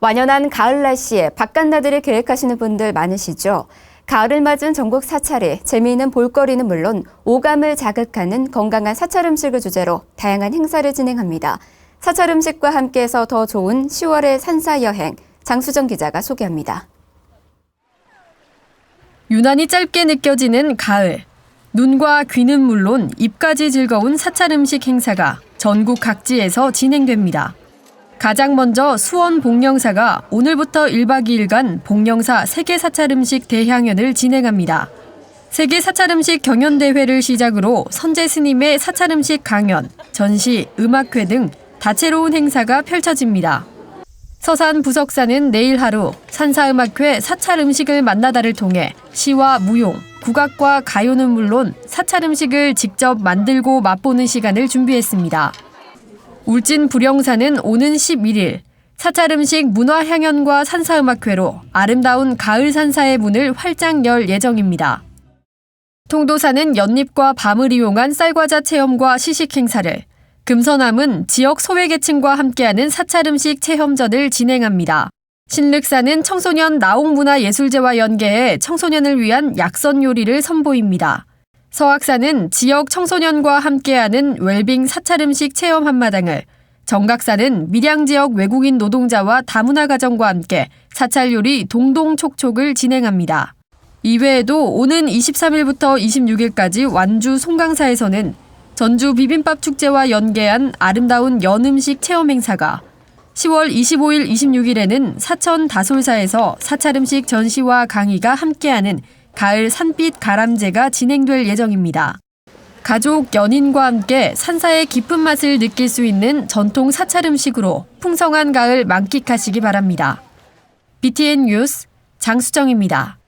완연한 가을 날씨에 바깥 나들이 계획하시는 분들 많으시죠? 가을을 맞은 전국 사찰이 재미있는 볼거리는 물론 오감을 자극하는 건강한 사찰 음식을 주제로 다양한 행사를 진행합니다. 사찰 음식과 함께해서 더 좋은 10월의 산사 여행 장수정 기자가 소개합니다. 유난히 짧게 느껴지는 가을. 눈과 귀는 물론 입까지 즐거운 사찰 음식 행사가 전국 각지에서 진행됩니다. 가장 먼저 수원 복령사가 오늘부터 1박 2일간 복령사 세계 사찰 음식 대향연을 진행합니다. 세계 사찰 음식 경연 대회를 시작으로 선제 스님의 사찰 음식 강연, 전시, 음악회 등 다채로운 행사가 펼쳐집니다. 서산 부석사는 내일 하루 산사음악회 사찰 음식을 만나다를 통해 시와 무용, 국악과 가요는 물론 사찰 음식을 직접 만들고 맛보는 시간을 준비했습니다. 울진 부령사는 오는 11일 사찰 음식 문화향연과 산사음악회로 아름다운 가을 산사의 문을 활짝 열 예정입니다. 통도사는 연잎과 밤을 이용한 쌀과자 체험과 시식 행사를, 금서남은 지역 소외계층과 함께하는 사찰 음식 체험전을 진행합니다. 신륵사는 청소년 나옥문화예술제와 연계해 청소년을 위한 약선 요리를 선보입니다. 서 학사는 지역 청소년과 함께하는 웰빙 사찰 음식 체험 한마당을, 정 각사는 밀양 지역 외국인 노동자와 다문화 가정과 함께 사찰 요리 동동촉촉을 진행합니다. 이외에도 오는 23일부터 26일까지 완주 송강사에서는 전주 비빔밥 축제와 연계한 아름다운 연음식 체험 행사가 10월 25일, 26일에는 사천 다솔사에서 사찰 음식 전시와 강의가 함께하는 가을 산빛 가람제가 진행될 예정입니다. 가족, 연인과 함께 산사의 깊은 맛을 느낄 수 있는 전통 사찰 음식으로 풍성한 가을 만끽하시기 바랍니다. BTN 뉴스 장수정입니다.